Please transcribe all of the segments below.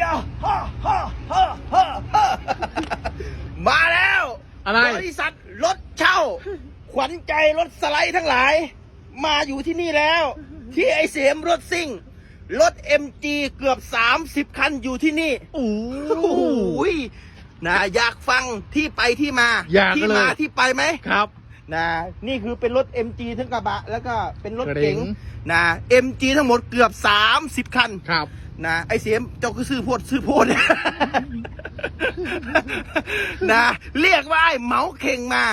ยาฮ่าฮ่าฮ่าฮ่าฮ่ามาแล้วอะไร บริษัทรถเช่า ขวัญใจรถสไลด์ทั้งหลาย มาอยู่ที่นี่แล้ว ที่ไอเสียมรถซิ่ง รถ MG เกือบ 30 คันอยู่ที่นี่โอ้โอ้โหยนะอยากฟังที่ไปที่มา อยากที่เลย มาที่ไปไหม ครับ นะนี่คือเป็นรถ MG ทั้งกระบะ แล้วก็เป็นรถเก๋เก๋งงนะ MG ทั้งหมดเกือบ 30 คัน ครับ นะไอเสียมเจ้าคือซื้อโพดซื้อโพดนะเรียกว่าไอ้เหมาเข่งมา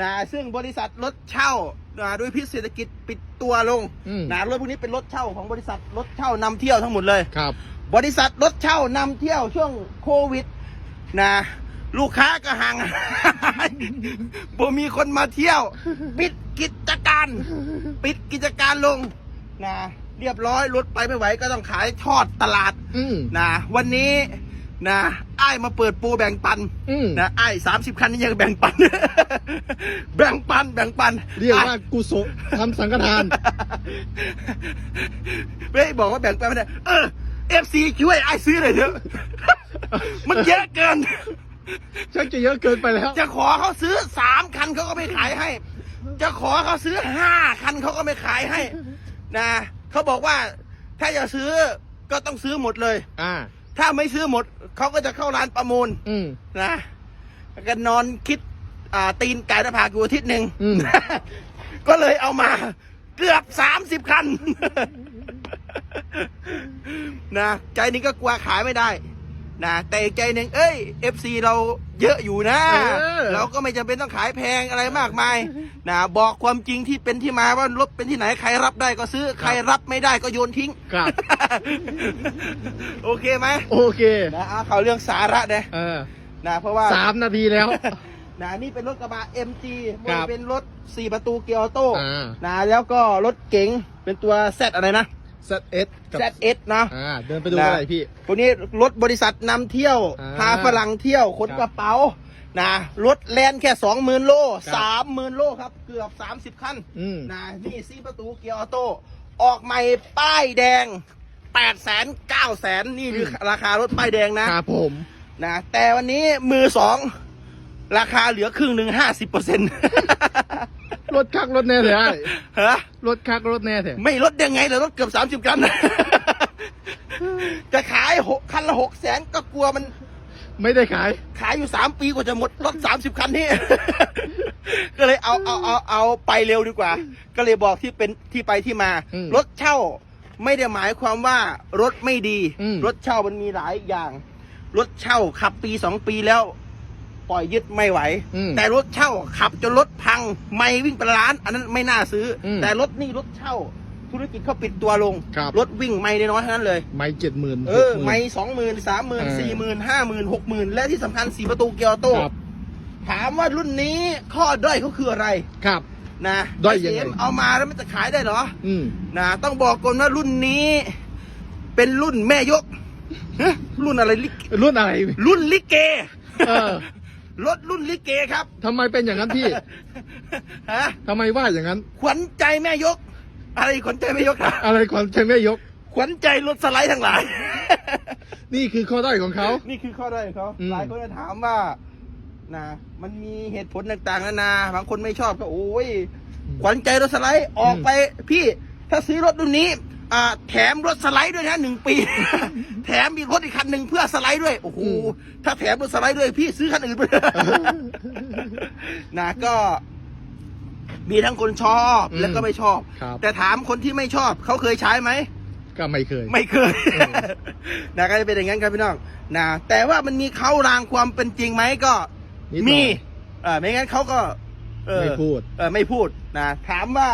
นะซึ่งบริษัทรถเช่านะด้วยพิษเศรษฐกิจปิดตัวลงอืมนะรถพวกนี้เป็นรถเช่าของบริษัทรถเช่านำเที่ยวทั้งหมดเลยครับ บริษัทรถเช่านำเที่ยวช่วงโควิด นะลูกค้าก็ห่างบ่มีคนมาเที่ยว ปิดกิจการ ปิดกิจการลงนะ เรียบร้อยรถไปไม่ไหวก็ต้องขายทอดตลาดอืมนะวันนี้นะไอ้ายมาเปิดปูแบ่งปันอืมนะไอ้สามสิบคันนี่ยังแบ่งปัน แบ่งปันแบ่งปันเรียกว่ากุศลทำสังฆทาน ไม่ได้บอกว่าแบ่งปันไม่ได้เออเอฟซีช่วยไอ้ายซื้อหน่อยเถอะ มันเยอะเกิน ชักจะเยอะเกินไปแล้ว จะขอเขาซื้อสามคันเขาก็ไม่ขายให้ จะขอเขาซื้อห้าคันเขาก็ไม่ขายให้ นะ เขาบอกว่าถ้าจะซื้อก็ต้องซื้อหมดเลย อ่า ถ้าไม่ซื้อหมดเขาก็จะเข้าร้านประมูลอืม นะก็นอนคิดอ่าตีนไก่หน้าผากอยู่อาทิตย์หนึ่งอืม ก็เลยเอามาเกือบสามสิบคัน นะใจหนึงก็กลัวขายไม่ได้ นะแต่อีกใจหนึ่งเอ้ยเอฟซีเราเยอะอยู่นะ เออ เราก็ไม่จำเป็นต้องขายแพงอะไรมากมายนะบอกความจริงที่เป็นที่มาว่ารถเป็นที่ไหนใครรับได้ก็ซื้อใครรับไม่ได้ก็โยนทิ้ง ครับ โอเคไหมโอเคนะเอาเขาเรื่องสาระนะเออนะเพราะว่า สามนาทีแล้ว นะนี่เป็นรถกระบะ MG มัครันบเป็นรถ 4 ประตูเกียร์ออโต้อ่า นะแล้วก็รถเก๋งเป็นตัว Z อะไรนะ ZS กับ ZS นะ อ่าเดินไปดูอะไรพี่พวกนี้รถบริษัทนำเที่ยว อ่าพาฝรั่งเที่ยวขนครับกระเป๋านะรถแลนแค่20,000โลครับ30,000โลครับ เกือบ30 คันอืมนะนี่4ประตูเกียร์ออโต้ออกใหม่ป้ายแดง8 0 0 0 0 9 0 0 0 0นี่คือราคารถป้ายแดงนะ ครับผม นะแต่วันนี้มือสองราคาเหลือครึ่งหนึ่งห้าสิบเปอร์เซ็นต์ รถคักรถแน่เลยไอ้ฮะรถคักรถแน่เถอะไม่ลดยังไงแต่ลดเกือบสามสิบ30กันจะขายหกคันละหกแสนก็กลัวมัน ไม่ได้ขาย ขายอยู่สามปีกว่าจะหมดรถสามสิบคันนี่ก็เลยเอาเอาเอาเอาไปเร็วดีกว่า ก็เลยบอกที่เป็นที่ไปที่มาอืมรถเช่าไม่ได้หมายความว่ารถไม่ดีอืมรถเช่ามันมีหลายอย่าง รถเช่าขับปีสองปีแล้ว ปล่อยยึดไม่ไหวอืมแต่รถเช่าขับจนรถพังไม่วิ่งเป็นล้าน อันนั้นไม่น่าซื้ออมแต่รถนี่รถเช่า ธุรกิจเขาปิดตัวลงครับรถวิ่งไม่ได้น้อยเท่านั้นเลย ไม่เจ็ดหมื่นเออไม่สองหมื่นสามหมื่นเออสี่หมื่นห้าหมื่นหกหมื่นและที่สำคัญสี่ประตูเกียร์ออโต้ครับถามว่ารุ่นนี้ข้อด้อยเขาคืออะไรครับนะด้อยยังไงเสีเอามาแล้วมันจะขายได้เหรออืมนะต้องบอกก่อนว่ารุ่นนี้ เป็นรุ่นแม่ยกฮะรุ่นอะไรลิรุ่นอะไรรุ่นลิเกเออ รถรุ่นลิเกครับทำไมเป็นอย่างนั้นพี่ ฮะทำไมว่าอย่างนั้น ขวัญใจแม่ยก อะไรขวัญใจแม่ยกนะอะไรความใช่ไม่ยก ขวัญใจรถสไลด์ทั้งหลาย นี่คือข้อด้อยของเขา นี่คือข้อด้อยของเขาอืม หลายคนจะถามว่านะมันมีเหตุผลต่างๆนานาบางคนไม่ชอบก็โอ้ยขวัญใจรถสไลด์ออกไปพี่ ถ้าซื้อรถรุ่นนี้อ่าแถมรถสไลด์ด้วยนะหนึ่งปี แถมมีรถอีกคันหนึ่งเพื่อสไลด์ด้วย โอ้โหอืมถ้าแถมรถสไลด์ด้วยพี่ซื้อคันอื่นไปเลยนะก็ มีทั้งคนชอบอืมแล้วก็ไม่ชอบ ครับ แต่ถามคนที่ไม่ชอบเขาเคยใช้ไหม ก็ไม่เคย ไม่เคย เออ นะก็จะเป็นอย่างนั้นครับพี่น้องนะแต่ว่ามันมีเขารางความเป็นจริงไหมก็ นิดหน่อยมี เออไม่งั้นเขาก็ เออไม่พูด เออไม่พูดนะถามว่า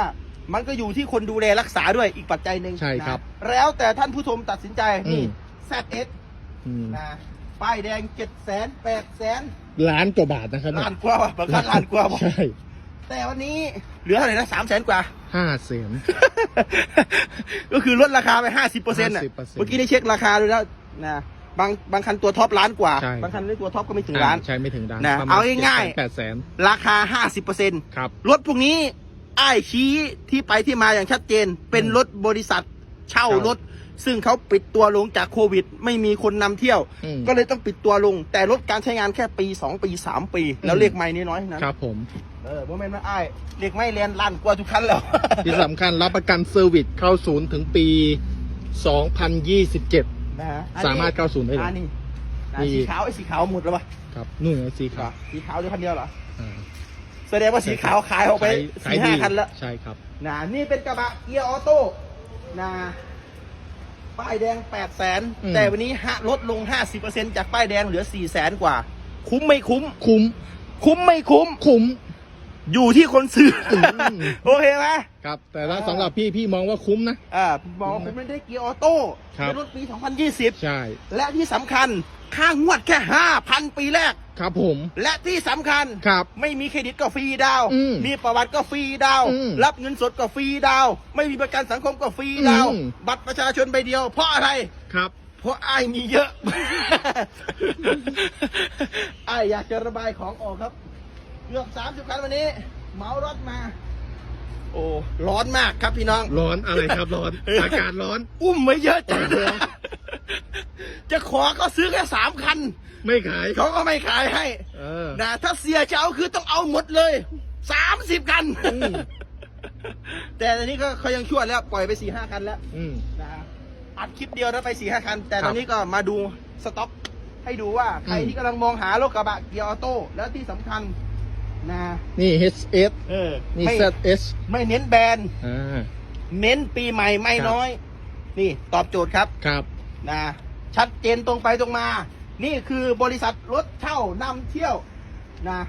มันก็อยู่ที่คนดูแลรักษาด้วยอีกปัจจัยหนึ่งใช่ครับนะแล้วแต่ท่านผู้ชมตัดสินใจนี่ อืม ZS อืมนะป้ายแดงเจ็ดแสนแปดแสนล้านกว่าบาทนะครับล้านกว่าว่ะบางครั้งล้านกว่าบอกใช่แต่วันนี้เหลือเท่าไหร่นะสามแสนกว่า ห้าแสนก็คือลดราคาไปห้าสิบเปอร์เซ็นต์50%เมื่อกี้ได้เช็คราคาดูแล้วนะ บางบางคันตัวท็อปล้านกว่า ใช่ บางคันไม่ตัวท็อปก็ไม่ถึงล้าน ใช่ไม่ถึงล้านนะประมณเอาง่ายๆ แปดแสนราคาห้าสิบเปอร์เซ็นต์ครับ รถพวกนี้ อ้ายชี้ที่ไปที่มาอย่างชัดเจน เป็นรถบริษัทเช่าครับรถ ซึ่งเขาปิดตัวลงจากโควิด ไม่มีคนนำเที่ยว อืม ก็เลยต้องปิดตัวลง แต่ลดการใช้งานแค่ปี 2 ปี 3 ปี แล้วอืมเลขไม่นี่น้อยนะ ครับผมเออโมเมนต์ว่าไอ้ายเลขไม่เรียนลั่นกว่าทุกคันแล้ว ที่สำคัญรับประกันเซอร์วิสเข้าศูนย์ถึงปี 2027 นะฮะอันนี้สามารถเข้าศูนย์ได้เลย อันนี้นะนี่ สีขาวไอ้สีขาวหมดแล้วปะครับนู่นไงสีขาวสีขาวเดียวคันเดียวเหรอ อ่า แสดงว่าสีขาวขายออกไปขายสี่ดีห้าคันแล้วใช่ครับ นะนี่เป็นกระบะเกียร์ออโต้นะป้ายแดง8 0 0แสนอืม แต่วันนี้ฮะลดลง50%จากป้ายแดงเหลือ4 0 0แสนกว่า คุ้มไม่คุ้ม คุ้มคุ้มไม่คุ้ม คุ้ม อยู่ที่คนซื้ออม โอเคไหม ครับ แต่ถ้าสำหรับพี่พี่มองว่าคุ้มนะ อ่าผมบอกว่าผมไม่ได้เกียร์ออโต้ครับ เป็นรถปี 2020 ใช่ และที่สำคัญ ค่างวดแค่5,000ปีแรก ครับผม และที่สำคัญครับไม่มีเครดิตก็ฟรีดาวน์อืมมีประวัติก็ฟรีดาวน์อืมรับเงินสดก็ฟรีดาวน์ไม่มีประกันสังคมก็ฟรีดาวน์อืม บัตรประชาชนใบเดียว เพราะอะไร ครับ เพราะไอ้ายมีเยอะ ไอ้ายอยากจะระบายของออกครับ เกือบสามสิบคันวันนี้เหมารถมา โอ้ ร้อนมากครับพี่น้อง ร้อนอะไรครับร้อน อากาศร้อน อุ้มไว้เยอะจังโอ้โห จะขอก็ซื้อแค่สามคัน ไม่ขาย เขาก็ไม่ขายให้เออ นะถ้าเสียจะเอาคือต้องเอาหมดเลยสามสิบคัน อืม แต่ตอนนี้ก็เขายังชั่วแล้วปล่อยไปสี่ห้าคันแล้วอืม นะอัดคลิปเดียวแล้วไปสี่ห้าคัน แต่ครับตอนนี้ก็มาดูสต็อกให้ดูว่าใครอืม ที่กำลังมองหารถกระบะเกียร์ออโต้แล้วที่สำคัญนะนี่ HS เออนี่ ไม่ ZS ไม่เน้นแบรนด์ อ่า เน้นปีใหม่ไม่ครับ น้อย นี่ตอบโจทย์ครับ ครับ นะ ชัดเจนตรงไปตรงมา นี่คือบริษัทรถเช่านำเที่ยวนะ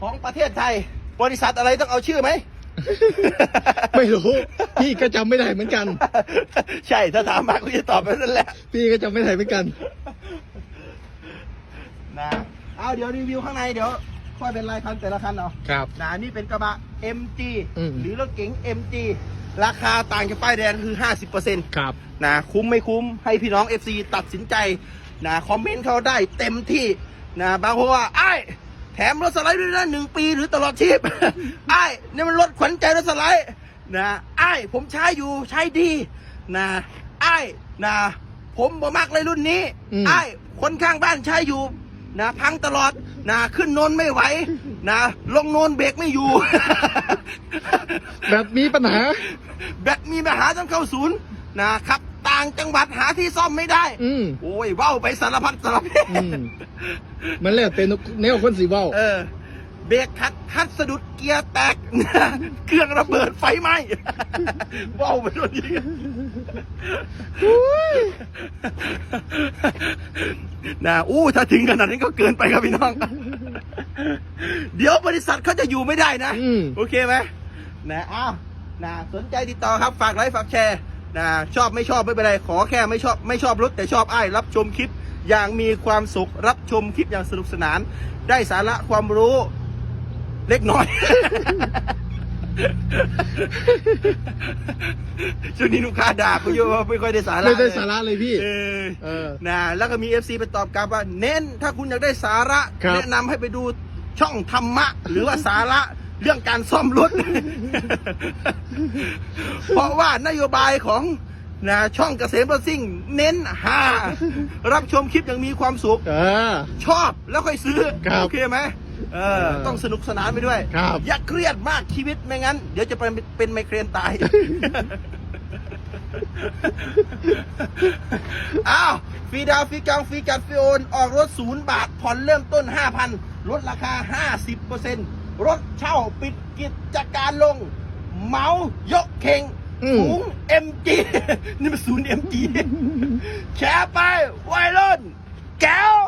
ของประเทศไทย บริษัทอะไรต้องเอาชื่อไหม ไม่รู้พี่ก็จำไม่ได้เหมือนกัน ใช่ถ้าถามมาก็จะตอบไปนั่นแหละพี่ก็จำไม่ได้เหมือนกันนะเอาเดี๋ยวรีวิวข้างในเดี๋ยว ค่อยเป็นรายคันแต่ละคันเอาครับนะนี่เป็นกระบะ MG อืม หรือรถเก๋ง MG ราคาต่างจากป้ายแดงคือ 50%ครับนะคุ้มไม่คุ้มให้พี่น้อง FC ตัดสินใจนะคอมเมนต์เขาได้เต็มที่นะบางคนว่าไอ้ายแถมรถสไลด์ด้วยนะหนึ่งปีหรือตลอดชีพ ไอ้ายนี่มันรถขวัญใจรถสไลด์นะไอ้ายผมใช้อยู่ใช้ดีนะไอ้ายนะผมบ่มักเลยรุ่นนี้อืม ไอ้ายคนข้างบ้านใช้อยู่นะพังตลอดนะขึ้นโนนไม่ไหวนะลงโนนเบรกไม่อยู่ แบบมีปัญหา แบตมีปัญหาต้องเข้าศูนย์นะครับต่างจังหวัดหาที่ซ่อมไม่ได้อืมโอ้ยเว้าไปสารพัดสารเพอืมมันแล้วเป็นแนวคนสีเว้าเออ เบรกคัดคัดสะดุดเกียร์แตก เครื่องระเบิดไฟไหม้เว้าไปโดนยิงนะอู้ถ้าถึงขนาดนั้นก็เกินไปครับพี่น้อง เดี๋ยวบริษัทเขาจะอยู่ไม่ได้นะอืมโอเคไหมนะอ้าว นะสนใจติดต่อครับฝากไลค์ฝากแชร์นะชอบไม่ชอบไม่เป็นไรขอแค่ไม่ชอบไม่ชอบรถแต่ชอบไอ้ายรับชมคลิปอย่างมีความสุขรับชมคลิปอย่างสนุกสนาน ได้สาระความรู้เล็กน้อย ช่วงนี้ลูกค้าด่ากูเยอะว่าไม่ค่อยได้สาระไม่ได้เลยสาระเลยพี่ เออเออนะแล้วก็มี FC ไปตอบกลับว่า เน้นถ้าคุณอยากได้สาระครับแนะนำให้ไปดูช่องธรรมะ หรือว่าสาระ เรื่องการซ่อมรถ เพราะว่านโยบายของนะช่องเกษมรถซิ่ง เน้นหารับชมคลิปอย่างมีความสุข เออ ชอบแล้วค่อยซื้อ ครับโอเคไหมเออ เออต้องสนุกสนานไปด้วย ครับ อย่าเครียดมากชีวิตไม่งั้น เดี๋ยวจะเป็นเป็นไมเกรนตาย อ้าวฟรีดาวน์ฟรีกลางฟรีกัดฟรีโอน ออกรถศูนย์บาท ผ่อนเริ่มต้น 5,000ลดราคา 50% รถเช่าปิดกิจการลงเหมายกเข่งอืมสูง MG นี่มันศูนย์ MG แชร์ไปวัยรุ่นแก้ว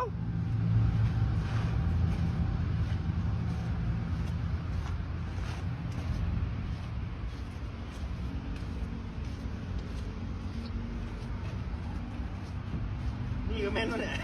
นี่ก็แม่นวะเนี่ย